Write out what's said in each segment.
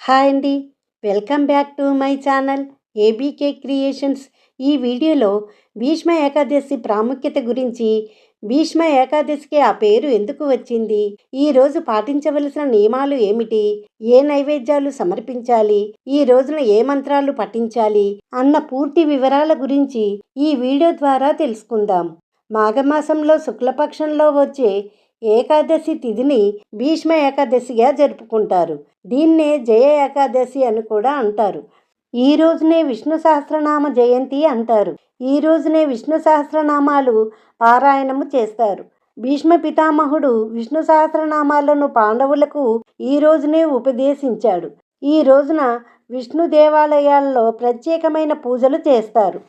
Hi అండి. Welcome back to my channel ABK creations. ఈ వీడియోలో భీష్మ ఏకాదశి ప్రాముఖ్యత గురించి భీష్మ ఏకాదశికి ఆ పేరు ఎందుకు వచ్చింది ఈ రోజు పాటించవలసిన నియమాలు ఏమిటి ఏ నైవేద్యాలు సమర్పించాలి ఈ రోజున ఏ మంత్రాలు పఠించాలి అన్న పూర్తి వివరాల గురించి ఈ వీడియో ద్వారా తెలుసుకుందాం. మాఘమాసంలో శుక్లపక్షంలో వచ్చే ఏకాదశి తిథిని భీష్మ ఏకాదశిగా జరుపుకుంటారు. దీన్నే జయ ఏకాదశి అని కూడా అంటారు. ఈ రోజునే విష్ణు సహస్రనామ జయంతి అంటారు. ఈ రోజునే విష్ణు సహస్రనామాలు పారాయణము చేస్తారు. భీష్మ పితామహుడు విష్ణు సహస్రనామాలను పాండవులకు ఈ రోజునే ఉపదేశించాడు. ఈ రోజున విష్ణు దేవాలయాల్లో ప్రత్యేకమైన పూజలు చేస్తారు.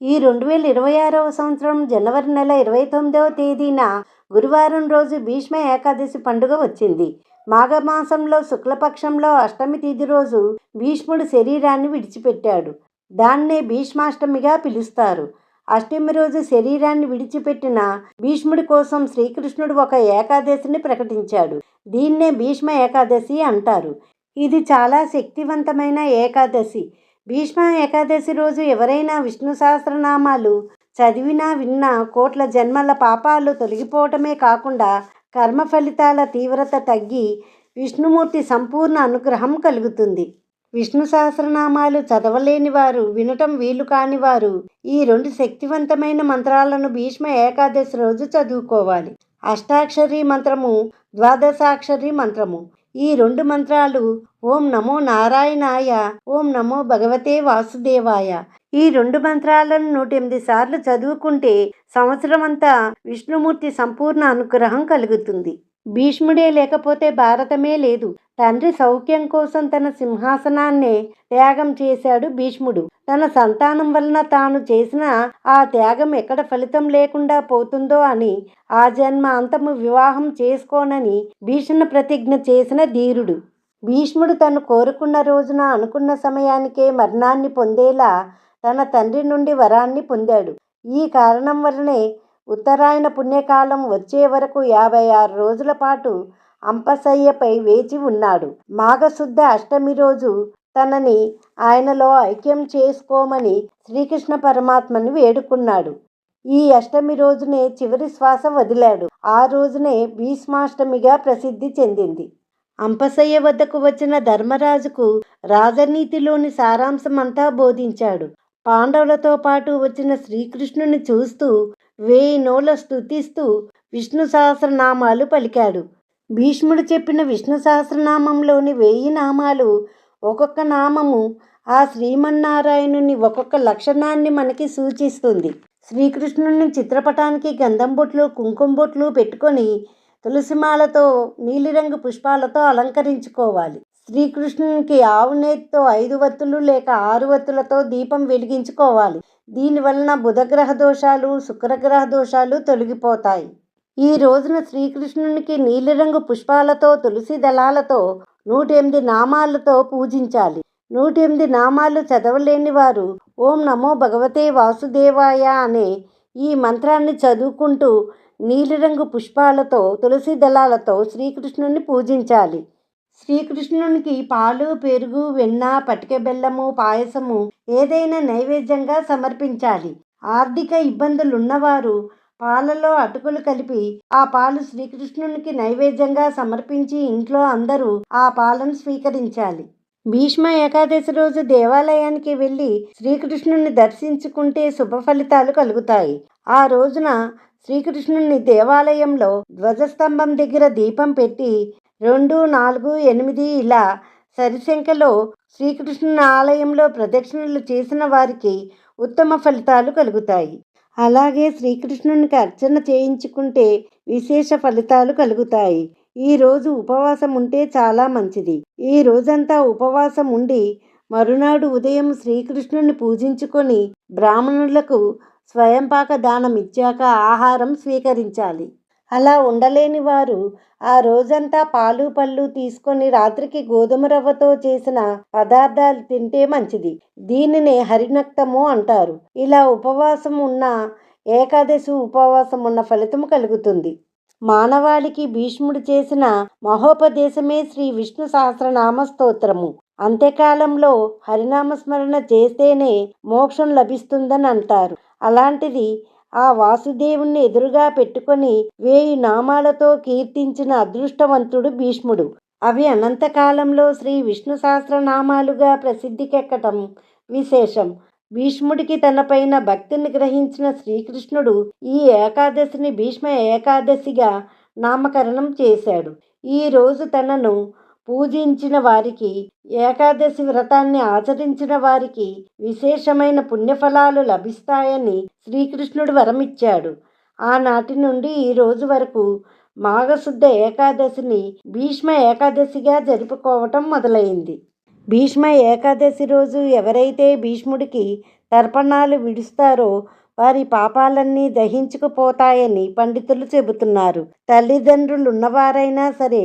ఈ రెండు వేల ఇరవై ఆరవ సంవత్సరం జనవరి నెల ఇరవై తొమ్మిదవ తేదీన గురువారం రోజు భీష్మ ఏకాదశి పండుగ వచ్చింది. మాఘమాసంలో శుక్లపక్షంలో అష్టమి తిథి రోజు భీష్ముడు శరీరాన్ని విడిచిపెట్టాడు. దాన్నే భీష్మాష్టమిగా పిలుస్తారు. అష్టమి రోజు శరీరాన్ని విడిచిపెట్టిన భీష్ముడి కోసం శ్రీకృష్ణుడు ఒక ఏకాదశిని ప్రకటించాడు. దీన్నే భీష్మ ఏకాదశి అంటారు. ఇది చాలా శక్తివంతమైన ఏకాదశి. భీష్మ ఏకాదశి రోజు ఎవరైనా విష్ణు సహస్రనామాలు చదివినా విన్నా కోట్ల జన్మల పాపాలు తొలగిపోవటమే కాకుండా కర్మ ఫలితాల తీవ్రత తగ్గి విష్ణుమూర్తి సంపూర్ణ అనుగ్రహం కలుగుతుంది. విష్ణు సహస్రనామాలు చదవలేని వారు వినటం వీలు కాని వారు ఈ రెండు శక్తివంతమైన మంత్రాలను భీష్మ ఏకాదశి రోజు చదువుకోవాలి. అష్టాక్షరి మంత్రము ద్వాదశాక్షరి మంత్రము ఈ రెండు మంత్రాలు ఓం నమో నారాయణాయ ఓం నమో భగవతే వాసుదేవాయ. ఈ రెండు మంత్రాలను నూట ఎనిమిది సార్లు చదువుకుంటే సంవత్సరం అంతా విష్ణుమూర్తి సంపూర్ణ అనుగ్రహం కలుగుతుంది. భీష్ముడే లేకపోతే భారతమే లేదు. తండ్రి సౌఖ్యం కోసం తన సింహాసనాన్నే త్యాగం చేశాడు భీష్ముడు. తన సంతానం వలన తాను చేసిన ఆ త్యాగం ఎక్కడ ఫలితం లేకుండా పోతుందో అని ఆ జన్మ అంతము వివాహం చేసుకోనని భీషణ ప్రతిజ్ఞ చేసిన ధీరుడు. భీష్ముడు తను కోరుకున్న రోజున అనుకున్న సమయానికే మరణాన్ని పొందేలా తన తండ్రి నుండి వరాన్ని పొందాడు. ఈ కారణం వలనే ఉత్తరాయణ పుణ్యకాలం వచ్చే వరకు యాభై ఆరు రోజుల పాటు అంపశయ్యపై వేచి ఉన్నాడు. మాఘశుద్ధ అష్టమి రోజు తనని ఆయనలో ఐక్యం చేసుకోమని శ్రీకృష్ణ పరమాత్మని వేడుకున్నాడు. ఈ అష్టమి రోజునే చివరి శ్వాస వదిలాడు. ఆ రోజునే భీష్మాష్టమిగా ప్రసిద్ధి చెందింది. అంపశయ్య వద్దకు వచ్చిన ధర్మరాజుకు రాజనీతిలోని సారాంశమంతా బోధించాడు. పాండవులతో పాటు వచ్చిన శ్రీకృష్ణుని చూస్తూ వేయి నోల స్థుతిస్తూ విష్ణు సహస్రనామాలు పలికాడు. భీష్ముడు చెప్పిన విష్ణు సహస్రనామంలోని వేయి నామాలు ఒక్కొక్క నామము ఆ శ్రీమన్నారాయణుని ఒక్కొక్క లక్షణాన్ని మనకి సూచిస్తుంది. శ్రీకృష్ణుని చిత్రపటానికి గంధం బొట్లు కుంకుమ బొట్లు పెట్టుకొని తులసిమాలతో నీలిరంగు పుష్పాలతో అలంకరించుకోవాలి. శ్రీకృష్ణునికి ఆవు నేతితో ఐదు వత్తులు లేక ఆరు వత్తులతో దీపం వెలిగించుకోవాలి. దీనివలన బుధగ్రహ దోషాలు శుక్రగ్రహ దోషాలు తొలగిపోతాయి. ఈ రోజున శ్రీకృష్ణునికి నీలిరంగు పుష్పాలతో తులసి దళాలతో నూట ఎనిమిది నామాలతో పూజించాలి. నూట ఎనిమిది నామాలు చదవలేని వారు ఓం నమో భగవతే వాసుదేవాయ అనే ఈ మంత్రాన్ని చదువుకుంటూ నీలిరంగు పుష్పాలతో తులసి దళాలతో శ్రీకృష్ణుని పూజించాలి. శ్రీకృష్ణునికి పాలు పెరుగు వెన్న పటిక బెల్లము పాయసము ఏదైనా నైవేద్యంగా సమర్పించాలి. ఆర్థిక ఇబ్బందులు ఉన్నవారు పాలలో అటుకులు కలిపి ఆ పాలు శ్రీకృష్ణునికి నైవేద్యంగా సమర్పించి ఇంట్లో అందరూ ఆ పాలను స్వీకరించాలి. భీష్మ ఏకాదశి రోజు దేవాలయానికి వెళ్ళి శ్రీకృష్ణుని దర్శించుకుంటే శుభ ఫలితాలు కలుగుతాయి. ఆ రోజున శ్రీకృష్ణుని దేవాలయంలో ధ్వజస్తంభం దగ్గర దీపం పెట్టి రెండు నాలుగు ఎనిమిది ఇలా సరిసంఖ్యలో శ్రీకృష్ణుని ఆలయంలో ప్రదక్షిణలు చేసిన వారికి ఉత్తమ ఫలితాలు కలుగుతాయి. అలాగే శ్రీకృష్ణునికి అర్చన చేయించుకుంటే విశేష ఫలితాలు కలుగుతాయి. ఈ రోజు ఉపవాసం ఉంటే చాలా మంచిది. ఈ రోజంతా ఉపవాసం ఉండి మరునాడు ఉదయం శ్రీకృష్ణుని పూజించుకొని బ్రాహ్మణులకు స్వయంపాక దానం ఇచ్చాక ఆహారం స్వీకరించాలి. అలా ఉండలేని వారు ఆ రోజంతా పాలు పళ్ళు తీసుకొని రాత్రికి గోధుమ రవ్వతో చేసిన పదార్థాలు తింటే మంచిది. దీనినే హరినక్తము అంటారు. ఇలా ఉపవాసం ఉన్న ఏకాదశి ఉపవాసం ఉన్న ఫలితం కలుగుతుంది. మానవాళికి భీష్ముడు చేసిన మహోపదేశమే శ్రీ విష్ణు సహస్రనామ స్తోత్రము. అంత్యకాలంలో హరినామస్మరణ చేస్తేనే మోక్షం లభిస్తుందని అంటారు. అలాంటిది ఆ వాసుదేవుణ్ణి ఎదురుగా పెట్టుకొని వేయి నామాలతో కీర్తించిన అదృష్టవంతుడు భీష్ముడు. అవి అనంతకాలంలో శ్రీ విష్ణు సహస్రనామాలుగా ప్రసిద్ధికెక్కటం విశేషం. భీష్ముడికి తనపైన భక్తిని గ్రహించిన శ్రీకృష్ణుడు ఈ ఏకాదశిని భీష్మ ఏకాదశిగా నామకరణం చేశాడు. ఈ రోజు తనను పూజించిన వారికి ఏకాదశి వ్రతాన్ని ఆచరించిన వారికి విశేషమైన పుణ్యఫలాలు లభిస్తాయని శ్రీకృష్ణుడు వరమిచ్చాడు. ఆనాటి నుండి ఈ రోజు వరకు మాఘశుద్ధ ఏకాదశిని భీష్మ ఏకాదశిగా జరుపుకోవటం మొదలైంది. భీష్మ ఏకాదశి రోజు ఎవరైతే భీష్ముడికి తర్పణాలు విడుస్తారో వారి పాపాలన్నీ దహించుకుపోతాయని పండితులు చెబుతున్నారు. తల్లిదండ్రులు ఉన్నవారైనా సరే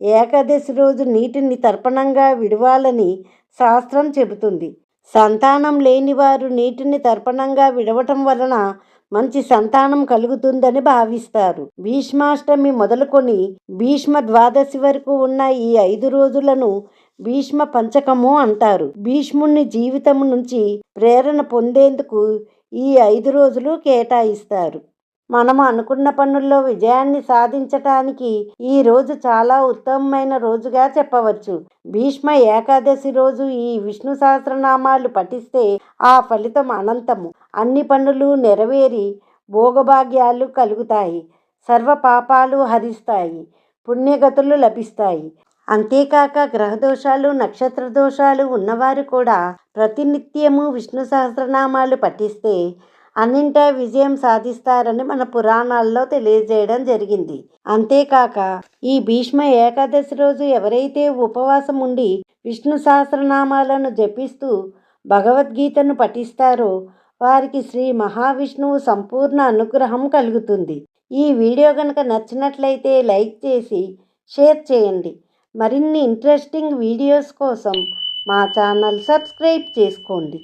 ఏకాదశి రోజు నీటిని తర్పణంగా విడవాలని శాస్త్రం చెబుతుంది. సంతానం లేని వారు నీటిని తర్పణంగా విడవటం వలన మంచి సంతానం కలుగుతుందని భావిస్తారు. భీష్మాష్టమి మొదలుకొని భీష్మ ద్వాదశి వరకు ఉన్న ఈ ఐదు రోజులను భీష్మ పంచకము అంటారు. భీష్ముని జీవితం నుంచి ప్రేరణ పొందేందుకు ఈ ఐదు రోజులు కేటాయిస్తారు. మనము అనుకున్న పనుల్లో విజయాన్ని సాధించటానికి ఈ రోజు చాలా ఉత్తమమైన రోజుగా చెప్పవచ్చు. భీష్మ ఏకాదశి రోజు ఈ విష్ణు సహస్రనామాలు పఠిస్తే ఆ ఫలితం అనంతము. అన్ని పనులు నెరవేరి భోగభాగ్యాలు కలుగుతాయి. సర్వ పాపాలు హరిస్తాయి. పుణ్యగతులు లభిస్తాయి. అంతేకాక గ్రహదోషాలు నక్షత్ర దోషాలు ఉన్నవారు కూడా ప్రతినిత్యము విష్ణు సహస్రనామాలు పఠిస్తే అన్నింటా విజయం సాధిస్తారని మన పురాణాల్లో తెలియజేయడం జరిగింది. అంతేకాక ఈ భీష్మ ఏకాదశి రోజు ఎవరైతే ఉపవాసం ఉండి విష్ణు సహస్రనామాలను జపిస్తూ భగవద్గీతను పఠిస్తారో వారికి శ్రీ మహావిష్ణువు సంపూర్ణ అనుగ్రహం కలుగుతుంది. ఈ వీడియో కనుక నచ్చినట్లయితే లైక్ చేసి షేర్ చేయండి. మరిన్ని ఇంట్రెస్టింగ్ వీడియోస్ కోసం మా ఛానల్ సబ్స్క్రైబ్ చేసుకోండి.